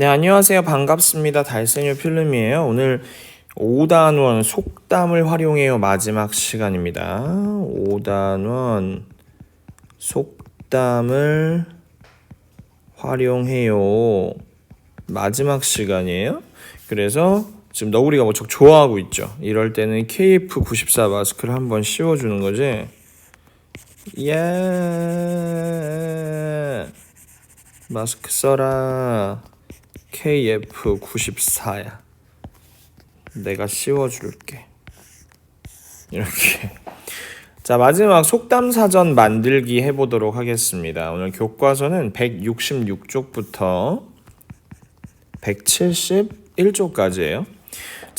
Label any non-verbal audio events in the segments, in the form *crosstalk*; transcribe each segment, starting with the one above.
네, 안녕하세요. 반갑습니다. 달생유 필름이에요. 오늘 5단원 속담을 활용해요. 마지막 시간입니다. 5단원 속담을 활용해요. 마지막 시간이에요. 그래서 지금 너구리가 무척 좋아하고 있죠. 이럴 때는 KF94 마스크를 한번 씌워주는 거지. 예. 마스크 써라. KF94야. 내가 씌워줄게. 이렇게. 자, 마지막 속담 사전 만들기 해보도록 하겠습니다. 오늘 교과서는 166쪽부터 171쪽까지예요.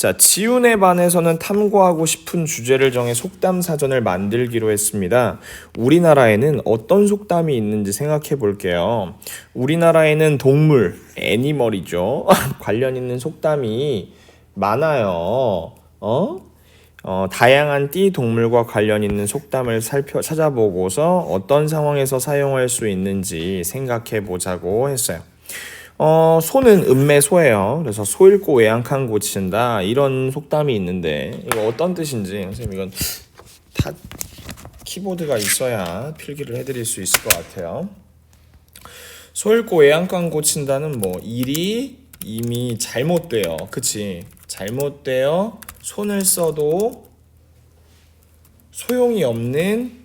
자, 지훈의 반에서는 탐구하고 싶은 주제를 정해 속담 사전을 만들기로 했습니다. 우리나라에는 어떤 속담이 있는지 생각해 볼게요. 우리나라에는 동물, 애니멀이죠. *laughs* 관련 있는 속담이 많아요. 어? 어, 다양한 띠 동물과 관련 있는 속담을 살펴 찾아보고서 어떤 상황에서 사용할 수 있는지 생각해 보자고 했어요. 어, 소는 음매소예요. 그래서 소 읽고 외양간 고친다. 이런 속담이 있는데 이거 어떤 뜻인지 선생님 이건 다 키보드가 있어야 필기를 해드릴 수 있을 것 같아요. 소 읽고 외양간 고친다는 뭐 일이 이미 잘못돼요. 그치? 잘못되어 손을 써도 소용이 없는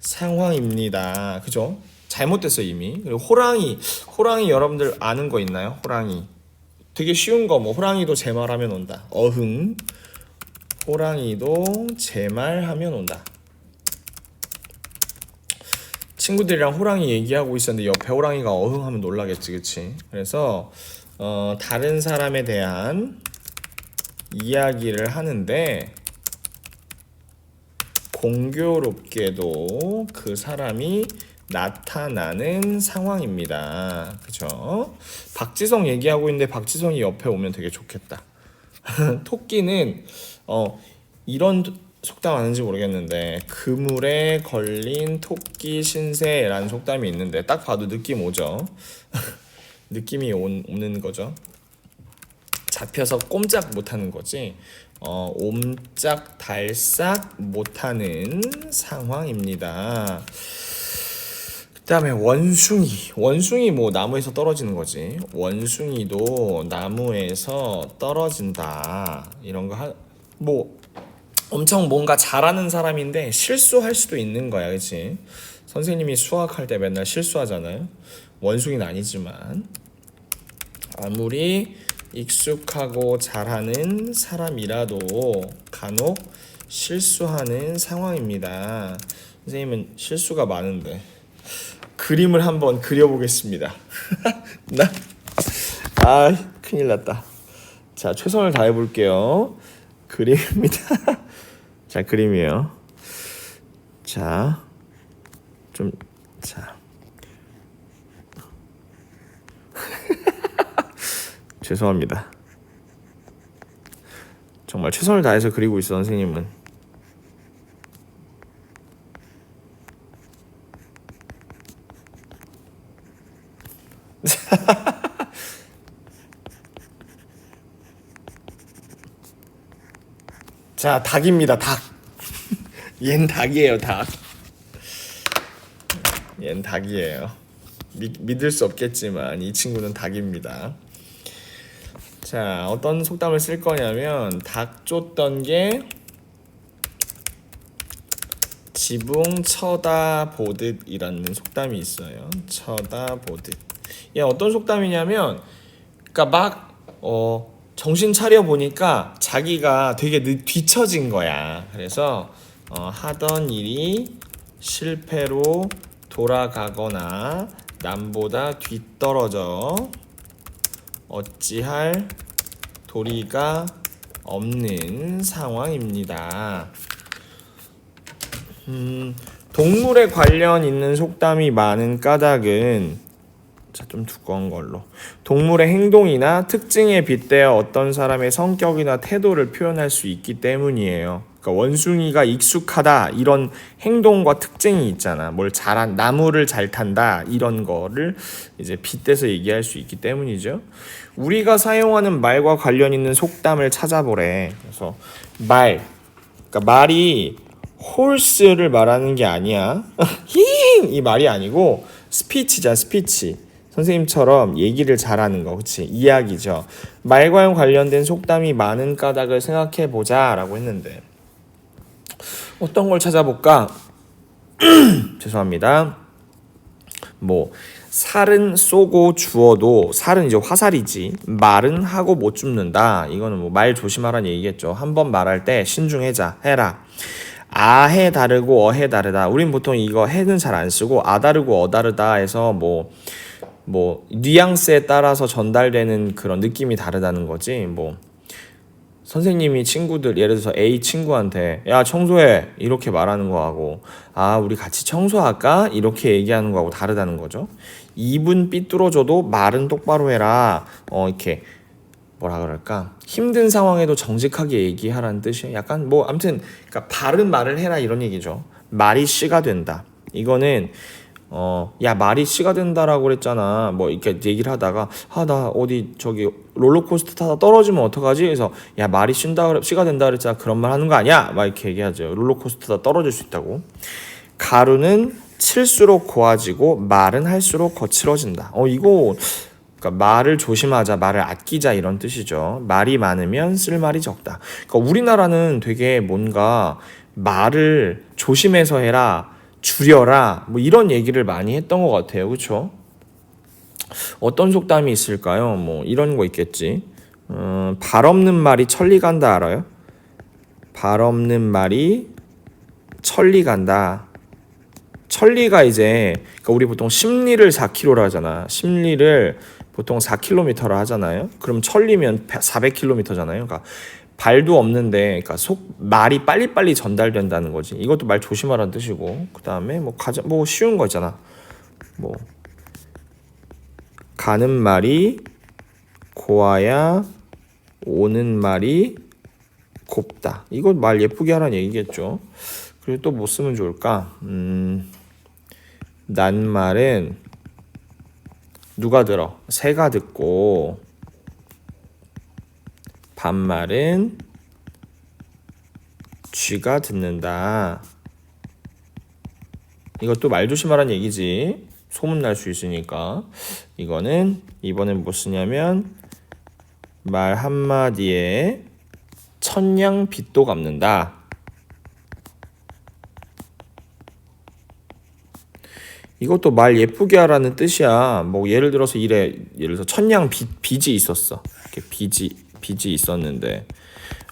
상황입니다. 그죠? 잘못됐어요 이미. 그리고 호랑이, 호랑이 여러분들 아는 거 있나요? 호랑이. 되게 쉬운 거 뭐 호랑이도 제 말하면 온다. 어흥. 호랑이도 제 말하면 온다. 친구들이랑 호랑이 얘기하고 있었는데 옆에 호랑이가 어흥하면 놀라겠지, 그치? 그래서 어, 다른 사람에 대한 이야기를 하는데 공교롭게도 그 사람이 나타나는 상황입니다. 그죠? 박지성 얘기하고 있는데 박지성이 옆에 오면 되게 좋겠다. *laughs* 토끼는 어 이런 속담 아는지 모르겠는데 그물에 걸린 토끼 신세라는 속담이 있는데 딱 봐도 느낌 오죠. *laughs* 느낌이 온, 오는 거죠. 잡혀서 꼼짝 못하는 거지. 어, 옴짝 달싹 못하는 상황입니다. 그다음에 원숭이. 원숭이 뭐 나무에서 떨어지는 거지. 원숭이도 나무에서 떨어진다. 이런 거 하, 뭐 엄청 뭔가 잘하는 사람인데 실수할 수도 있는 거야, 그렇지? 선생님이 수학할 때 맨날 실수하잖아요. 원숭이는 아니지만 아무리 익숙하고 잘하는 사람이라도 간혹 실수하는 상황입니다. 선생님은 실수가 많은데 그림을 한번 그려보겠습니다. *laughs* 나? 아 큰일 났다. 자 최선을 다해 볼게요. 그림입니다. *laughs* 자 그림이에요. 자 좀 자. *laughs* 죄송합니다. 정말 최선을 다해서 그리고 있어 선생님은. 자, 닭입니다. 닭. 얜 닭이에요, 닭. 얜 닭이에요. 믿, 믿을 수 없겠지만 이 친구는 닭입니다. 자, 어떤 속담을 쓸 거냐면 닭 쫓던 게 지붕 쳐다보듯이라는 속담이 있어요. 쳐다보듯. 얘 어떤 속담이냐면 그러니까 막 어, 정신 차려 보니까 자기가 되게 늦, 뒤처진 거야. 그래서 어, 하던 일이 실패로 돌아가거나 남보다 뒤떨어져 어찌할 도리가 없는 상황입니다. 음, 동물에 관련 있는 속담이 많은 까닭은 자, 좀 두꺼운 걸로. 동물의 행동이나 특징에 빗대어 어떤 사람의 성격이나 태도를 표현할 수 있기 때문이에요. 그러니까 원숭이가 익숙하다 이런 행동과 특징이 있잖아. 뭘 잘한 나무를 잘 탄다 이런 거를 이제 빗대서 얘기할 수 있기 때문이죠. 우리가 사용하는 말과 관련 있는 속담을 찾아보래. 그래서 말, 그러니까 말이 홀스를 말하는 게 아니야. *laughs* 힝! 이 말이 아니고 스피치자 스피치. 선생님처럼 얘기를 잘하는 거, 그치? 이야기죠. 말과 관련된 속담이 많은 까닭을 생각해 보자 라고 했는데 어떤 걸 찾아볼까? *clears throat* 죄송합니다. 뭐 살은 쏘고 주어도 살은 이제 화살이지 말은 하고 못 줍는다. 이거는 뭐 말 조심하라는 얘기겠죠. 한 번 말할 때 신중해자 해라. 아해 다르고 어해 다르다. 우린 보통 이거 해는 잘 안 쓰고 아 다르고 어 다르다 해서 뭐 뭐 뉘앙스에 따라서 전달되는 그런 느낌이 다르다는 거지. 뭐 선생님이 친구들 예를 들어서 A 친구한테 야 청소해 이렇게 말하는 거하고 아 우리 같이 청소할까 이렇게 얘기하는 거하고 다르다는 거죠. 입은 삐뚤어져도 말은 똑바로 해라. 어 이렇게 뭐라 그럴까 힘든 상황에도 정직하게 얘기하라는 뜻이에요. 약간 뭐 아무튼 그러니까 바른 말을 해라 이런 얘기죠. 말이 씨가 된다. 이거는 어, 야, 말이 씨가 된다라고 그랬잖아. 뭐, 이렇게 얘기를 하다가, 아, 나 어디, 저기, 롤러코스터 타다 떨어지면 어떡하지? 그래서, 야, 말이 쉰다, 씨가 된다 그랬잖아. 그런 말 하는 거 아니야? 막 이렇게 얘기하죠. 롤러코스터 타다 떨어질 수 있다고. 가루는 칠수록 고와지고, 말은 할수록 거칠어진다. 어, 이거, 그러니까 말을 조심하자, 말을 아끼자 이런 뜻이죠. 말이 많으면 쓸 말이 적다. 그러니까 우리나라는 되게 뭔가 말을 조심해서 해라, 줄여라, 뭐 이런 얘기를 많이 했던 것 같아요. 그렇죠? 어떤 속담이 있을까요? 뭐 이런 거 있겠지. 어, 발 없는 말이 천리 간다 알아요? 발 없는 말이 천리 간다. 천리가 이제 그러니까 우리 보통 심리를 4km로 하잖아. 심리를 보통 4km로 하잖아요. 그럼 천리면 400km잖아요. 그러니까 발도 없는데 그러니까 속 말이 빨리빨리 전달된다는 거지. 이것도 말 조심하라는 뜻이고. 그다음에 뭐 가장 뭐 쉬운 거 있잖아. 뭐 가는 말이 고와야 오는 말이 곱다. 이거 말 예쁘게 하라는 얘기겠죠. 그리고 또 뭐 쓰면 좋을까? 음, 난 말은 누가 들어? 새가 듣고 반말은 쥐가 듣는다. 이것도 말 조심하라는 얘기지. 소문 날 수 있으니까. 이거는 이번엔 뭐 쓰냐면 말 한마디에 천냥 빚도 갚는다. 이것도 말 예쁘게 하라는 뜻이야. 뭐 예를 들어서 이래 예를 들어서 천냥 빚, 빚이 있었어. 이렇게 빚이 빚이 있었는데.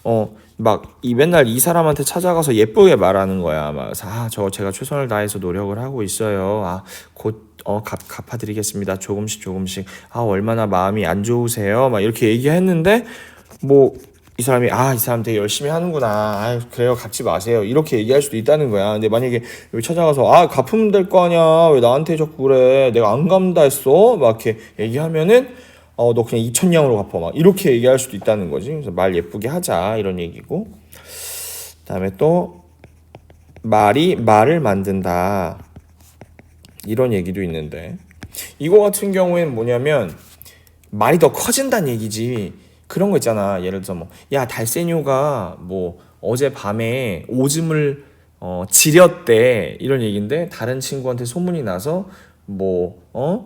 어 막 이 맨날 이 사람한테 찾아가서 예쁘게 말하는 거야. 막아저 제가 최선을 다해서 노력을 하고 있어요. 아곧어 갚아드리겠습니다. 조금씩 조금씩. 아 얼마나 마음이 안 좋으세요. 막 이렇게 얘기했는데 뭐 이 사람이 아 이 사람 되게 열심히 하는구나. 아 그래요. 갚지 마세요. 이렇게 얘기할 수도 있다는 거야. 근데 만약에 여기 찾아가서 아 갚으면 될 거 아니야. 왜 나한테 자꾸 그래? 내가 안 갚는다 했어? 막 이렇게 얘기하면은 어 너 그냥 2천냥으로 갚아 막 이렇게 얘기할 수도 있다는 거지 그래서 말 예쁘게 하자 이런 얘기고 그 다음에 또 말이 말을 만든다 이런 얘기도 있는데 이거 같은 경우에는 뭐냐면 말이 더 커진다는 얘기지. 그런 거 있잖아. 예를 들어서 뭐, 야, 달세뇨가 뭐 어제 밤에 오줌을 어, 지렸대. 이런 얘기인데 다른 친구한테 소문이 나서 뭐, 어?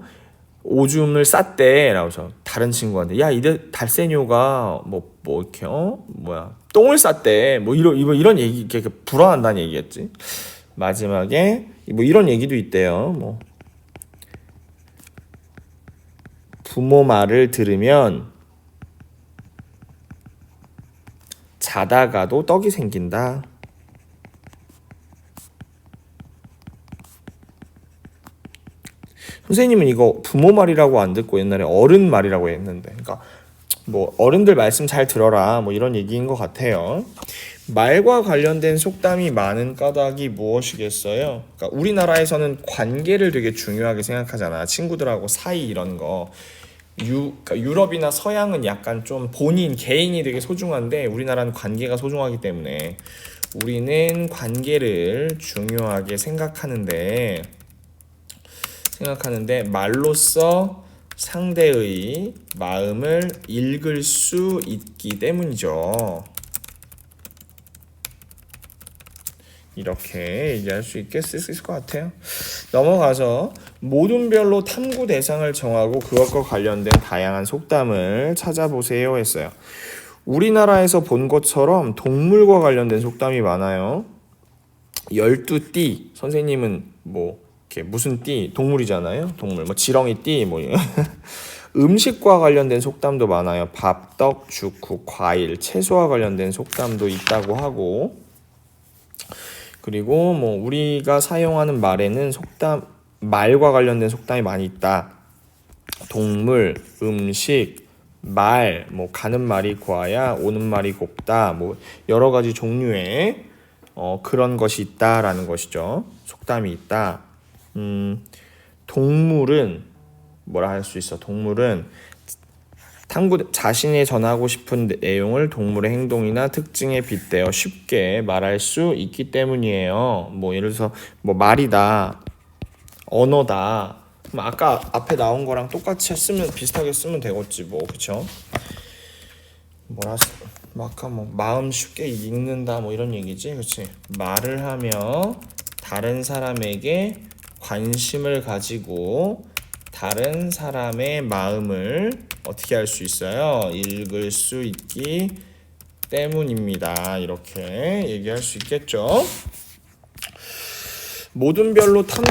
오줌을 쌌대. 라고 해서 다른 친구한테 야, 이들 달세뇨가 뭐, 뭐 이렇게, 어? 뭐야. 똥을 쌌대. 뭐 이런, 이거 이런 얘기, 이렇게 불안한다는 얘기겠지. 마지막에 뭐 이런 얘기도 있대요. 뭐. 부모 말을 들으면 자다가도 떡이 생긴다. 선생님은 이거 부모 말이라고 안 듣고 옛날에 어른 말이라고 했는데, 그러니까 뭐 어른들 말씀 잘 들어라 뭐 이런 얘기인 것 같아요. 말과 관련된 속담이 많은 까닭이 무엇이겠어요? 그러니까 우리나라에서는 관계를 되게 중요하게 생각하잖아. 친구들하고 사이 이런 거. 유, 그러니까 유럽이나 서양은 약간 좀 본인 개인이 되게 소중한데 우리나라는 관계가 소중하기 때문에 우리는 관계를 중요하게 생각하는데 생각하는데 말로써 상대의 마음을 읽을 수 있기 때문이죠. 이렇게 얘기할 수 있겠을 것 같아요. 넘어가서 모든 별로 탐구 대상을 정하고 그것과 관련된 다양한 속담을 찾아보세요 했어요. 우리나라에서 본 것처럼 동물과 관련된 속담이 많아요. 열두 띠 선생님은 뭐 이렇게 무슨 띠 동물이잖아요. 동물 뭐 지렁이 띠 뭐 *laughs* 음식과 관련된 속담도 많아요. 밥, 떡, 죽, 국, 과일, 채소와 관련된 속담도 있다고 하고 그리고 뭐 우리가 사용하는 말에는 속담 말과 관련된 속담이 많이 있다. 동물, 음식, 말, 뭐 가는 말이 고와야 오는 말이 곱다. 뭐 여러 가지 종류의 어, 그런 것이 있다라는 것이죠. 속담이 있다. 음, 동물은 뭐라 할 수 있어? 동물은 탐구 자신이 전하고 싶은 내용을 동물의 행동이나 특징에 빗대어 쉽게 말할 수 있기 때문이에요. 뭐 예를 들어서 뭐 말이다, 언어다. 그럼 아까 앞에 나온 거랑 똑같이 쓰면 비슷하게 쓰면 되겠지 뭐 그쵸? 뭐라 쓰- 뭐 아까 뭐 마음 쉽게 읽는다 뭐 이런 얘기지 그치? 말을 하며 다른 사람에게 관심을 가지고 다른 사람의 마음을 어떻게 할 수 있어요? 읽을 수 있기 때문입니다. 이렇게 얘기할 수 있겠죠. 모든 별로 탐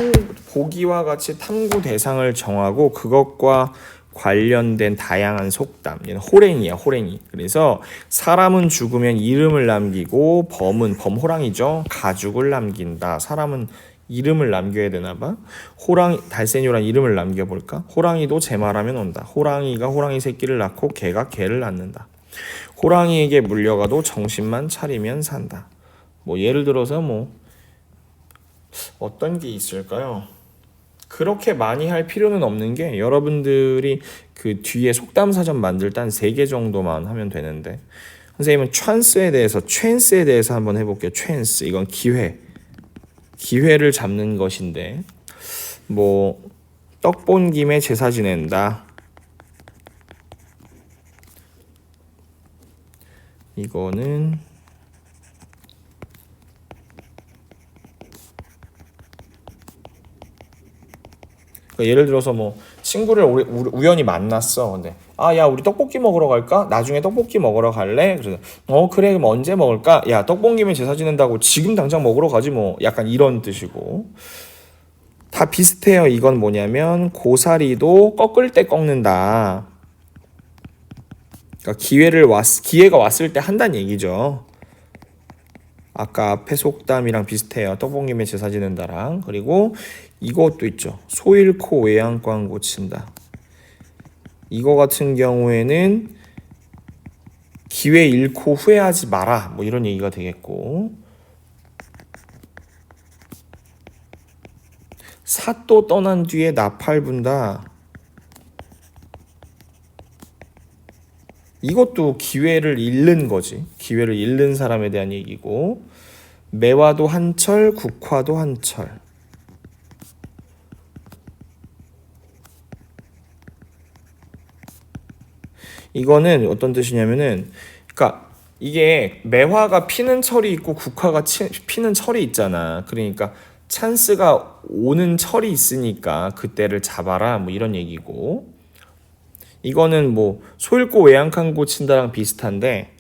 보기와 같이 탐구 대상을 정하고 그것과 관련된 다양한 속담. 얘는 호랭이야, 호랭이. 그래서 사람은 죽으면 이름을 남기고 범은 범호랑이죠. 가죽을 남긴다. 사람은 이름을 남겨야 되나 봐. 호랑이 달세뇨란 이름을 남겨 볼까? 호랑이도 제 말하면 온다. 호랑이가 호랑이 새끼를 낳고 개가 개를 낳는다. 호랑이에게 물려가도 정신만 차리면 산다. 뭐 예를 들어서 뭐 어떤 게 있을까요? 그렇게 많이 할 필요는 없는 게 여러분들이 그 뒤에 속담 사전 만들 때한세개 정도만 하면 되는데 선생님은 찬스에 대해서 찬스에 대해서 한번 해볼게요. 찬스 이건 기회 기회를 잡는 것인데 뭐 떡 본 김에 제사 지낸다. 이거는 그러니까 예를 들어서 뭐 친구를 우연히 만났어. 근데 아 야 우리 떡볶이 먹으러 갈까? 나중에 떡볶이 먹으러 갈래? 그래서 어 그래 그럼 언제 먹을까? 야 떡볶이면 제사 지낸다고 지금 당장 먹으러 가지 뭐 약간 이런 뜻이고 다 비슷해요. 이건 뭐냐면 고사리도 꺾을 때 꺾는다. 그러니까 기회를 왔 기회가 왔을 때 한다는 얘기죠. 아까 앞에 속담이랑 비슷해요. 떡볶이면 제사 지낸다랑 그리고 이것도 있죠. 소 잃고 외양간 고친다. 이거 같은 경우에는 기회 잃고 후회하지 마라. 뭐 이런 얘기가 되겠고. 사또 떠난 뒤에 나팔 분다. 이것도 기회를 잃는 거지. 기회를 잃는 사람에 대한 얘기고. 매화도 한철, 국화도 한철. 이거는 어떤 뜻이냐면은 그러니까 이게 매화가 피는 철이 있고 국화가 치, 피는 철이 있잖아. 그러니까 찬스가 오는 철이 있으니까 그때를 잡아라 뭐 이런 얘기고 이거는 뭐 소잃고 외양간 고친다랑 비슷한데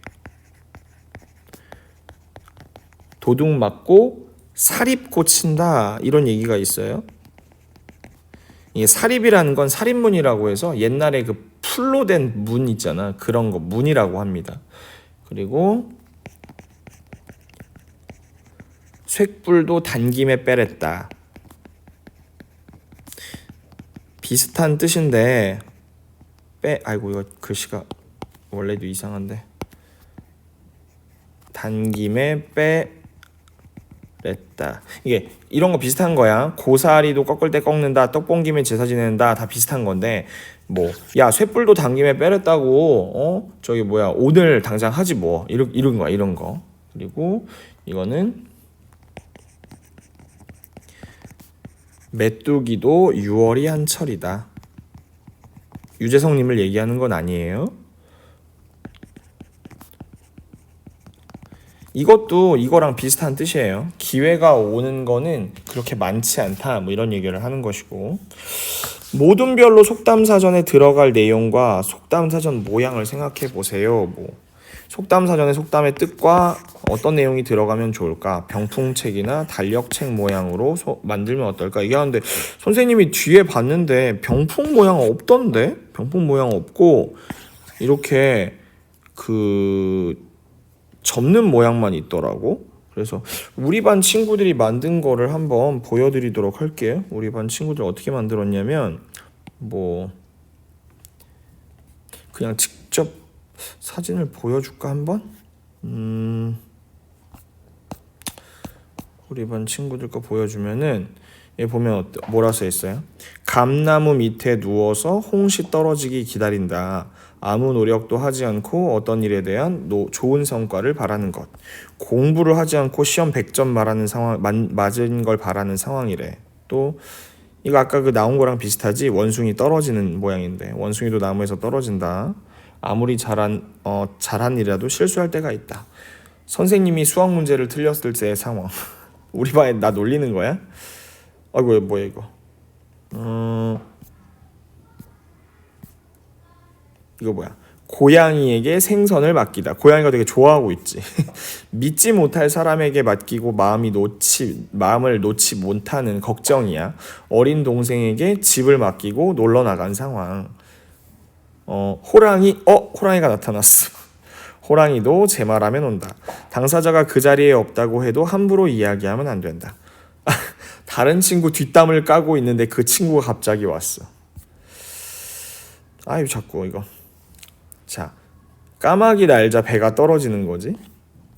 도둑 맞고 사립 고친다 이런 얘기가 있어요. 이게 사립이라는 건 살인문이라고 해서 옛날에 그 풀로 된 문 있잖아. 그런 거 문이라고 합니다. 그리고 쇳불도 단김에 빼랬다. 비슷한 뜻인데 빼 아이고 이거 글씨가 원래도 이상한데 단김에 빼랬다. 이게 이런 거 비슷한 거야. 고사리도 꺾을 때 꺾는다. 떡봉 김에 제사 지낸다. 다 비슷한 건데 뭐 야 쇳불도 당김에 빼랬다고 어 저기 뭐야 오늘 당장 하지 뭐 이런 이런 거야 이런 거 그리고 이거는 메뚜기도 6월이 한철이다. 유재성님을 얘기하는 건 아니에요. 이것도 이거랑 비슷한 뜻이에요. 기회가 오는 거는 그렇게 많지 않다. 뭐 이런 얘기를 하는 것이고. 모든 별로 속담 사전에 들어갈 내용과 속담 사전 모양을 생각해 보세요. 뭐 속담 사전의 속담의 뜻과 어떤 내용이 들어가면 좋을까? 병풍책이나 달력책 모양으로 소- 만들면 어떨까? 이게 하는데 선생님이 뒤에 봤는데 병풍 모양 없던데? 병풍 모양 없고 이렇게 그 접는 모양만 있더라고. 그래서 우리 반 친구들이 만든 거를 한번 보여드리도록 할게요. 우리 반 친구들 어떻게 만들었냐면 뭐 그냥 직접 사진을 보여줄까 한번? 음 우리 반 친구들 거 보여주면은 얘 보면 뭐라 써 있어요? 감나무 밑에 누워서 홍시 떨어지기 기다린다. 아무 노력도 하지 않고 어떤 일에 대한 노, 좋은 성과를 바라는 것. 공부를 하지 않고 시험 100점 말하는 상황 만, 맞은 걸 바라는 상황이래. 또 이거 아까 그 나온 거랑 비슷하지 원숭이 떨어지는 모양인데 원숭이도 나무에서 떨어진다. 아무리 잘한 어 잘한 일이라도 실수할 때가 있다. 선생님이 수학 문제를 틀렸을 때의 상황. *laughs* 우리 반에 나 놀리는 거야? 아이고 뭐야 이거. 어 이거 뭐야? 고양이에게 생선을 맡기다. 고양이가 되게 좋아하고 있지. *laughs* 믿지 못할 사람에게 맡기고 마음이 놓치 마음을 놓지 못하는 걱정이야. 어린 동생에게 집을 맡기고 놀러 나간 상황. 어 호랑이 어 호랑이가 나타났어. *laughs* 호랑이도 제 말하면 온다. 당사자가 그 자리에 없다고 해도 함부로 이야기하면 안 된다. *laughs* 다른 친구 뒷담을 까고 있는데 그 친구가 갑자기 왔어. 아유 자꾸 이거. 자, 까마귀 날자 배가 떨어지는 거지.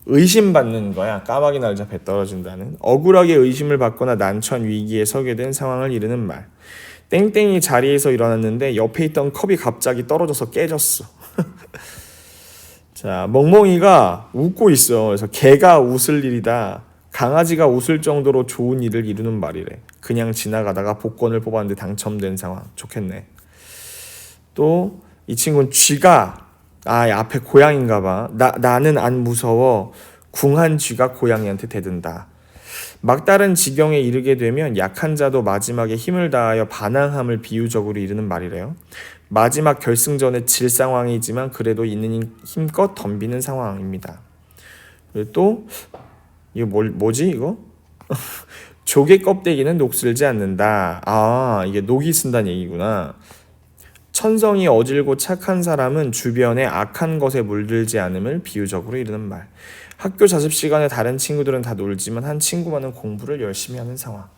의심받는 거야. 까마귀 날자 배 떨어진다는. 억울하게 의심을 받거나 난처한 위기에 서게 된 상황을 이르는 말. 땡땡이 자리에서 일어났는데 옆에 있던 컵이 갑자기 떨어져서 깨졌어. *laughs* 자, 멍멍이가 웃고 있어. 그래서 개가 웃을 일이다. 강아지가 웃을 정도로 좋은 일을 이루는 말이래. 그냥 지나가다가 복권을 뽑았는데 당첨된 상황. 좋겠네. 또 이 친구는 쥐가 아 앞에 고양인가 봐. 나 나는 안 무서워. 궁한 쥐가 고양이한테 대든다. 막다른 지경에 이르게 되면 약한 자도 마지막에 힘을 다하여 반항함을 비유적으로 이르는 말이래요. 마지막 결승전에 질 상황이지만 그래도 있는 힘껏 덤비는 상황입니다. 그리고 또 이거 뭘 뭐지 이거? *laughs* 조개 껍데기는 녹슬지 않는다. 아 이게 녹이 쓴다는 얘기구나. 천성이 어질고 착한 사람은 주변에 악한 것에 물들지 않음을 비유적으로 이르는 말. 학교 자습 시간에 다른 친구들은 다 놀지만 한 친구만은 공부를 열심히 하는 상황.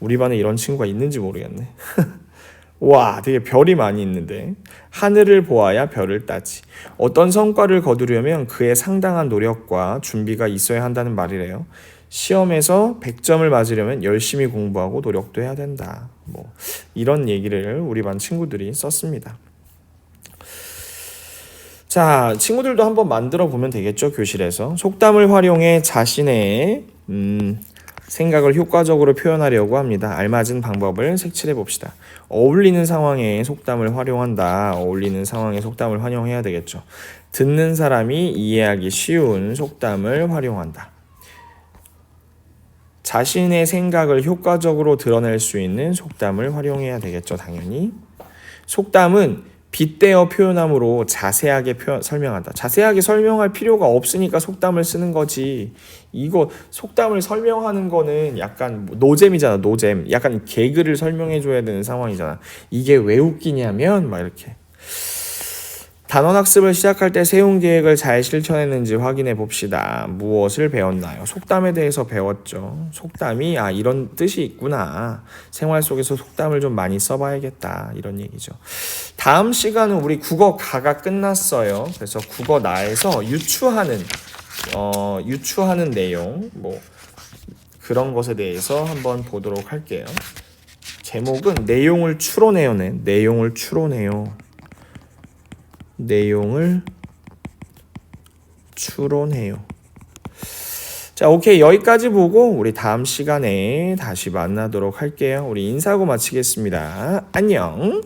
우리 반에 이런 친구가 있는지 모르겠네. *laughs* 와, 되게 별이 많이 있는데. 하늘을 보아야 별을 따지. 어떤 성과를 거두려면 그에 상당한 노력과 준비가 있어야 한다는 말이래요. 시험에서 100점을 맞으려면 열심히 공부하고 노력도 해야 된다. 뭐 이런 얘기를 우리 반 친구들이 썼습니다. 자, 친구들도 한번 만들어 보면 되겠죠, 교실에서. 속담을 활용해 자신의 음, 생각을 효과적으로 표현하려고 합니다. 알맞은 방법을 색칠해 봅시다. 어울리는 상황에 속담을 활용한다. 어울리는 상황에 속담을 활용해야 되겠죠. 듣는 사람이 이해하기 쉬운 속담을 활용한다. 자신의 생각을 효과적으로 드러낼 수 있는 속담을 활용해야 되겠죠, 당연히. 속담은 빗대어 표현함으로 자세하게 표현, 설명한다. 자세하게 설명할 필요가 없으니까 속담을 쓰는 거지. 이거 속담을 설명하는 거는 약간 뭐 노잼이잖아, 노잼. 약간 개그를 설명해 줘야 되는 상황이잖아. 이게 왜 웃기냐면 막 이렇게. 단원 학습을 시작할 때 세운 계획을 잘 실천했는지 확인해 봅시다. 무엇을 배웠나요? 속담에 대해서 배웠죠. 속담이 아 이런 뜻이 있구나. 생활 속에서 속담을 좀 많이 써봐야겠다. 이런 얘기죠. 다음 시간은 우리 국어 가가 끝났어요. 그래서 국어 나에서 유추하는 어 유추하는 내용 뭐 그런 것에 대해서 한번 보도록 할게요. 제목은 내용을 추론해요 네. 내용을 추론해요. 내용을 추론해요. 자, 오케이. 여기까지 보고 우리 다음 시간에 다시 만나도록 할게요. 우리 인사하고 마치겠습니다. 안녕.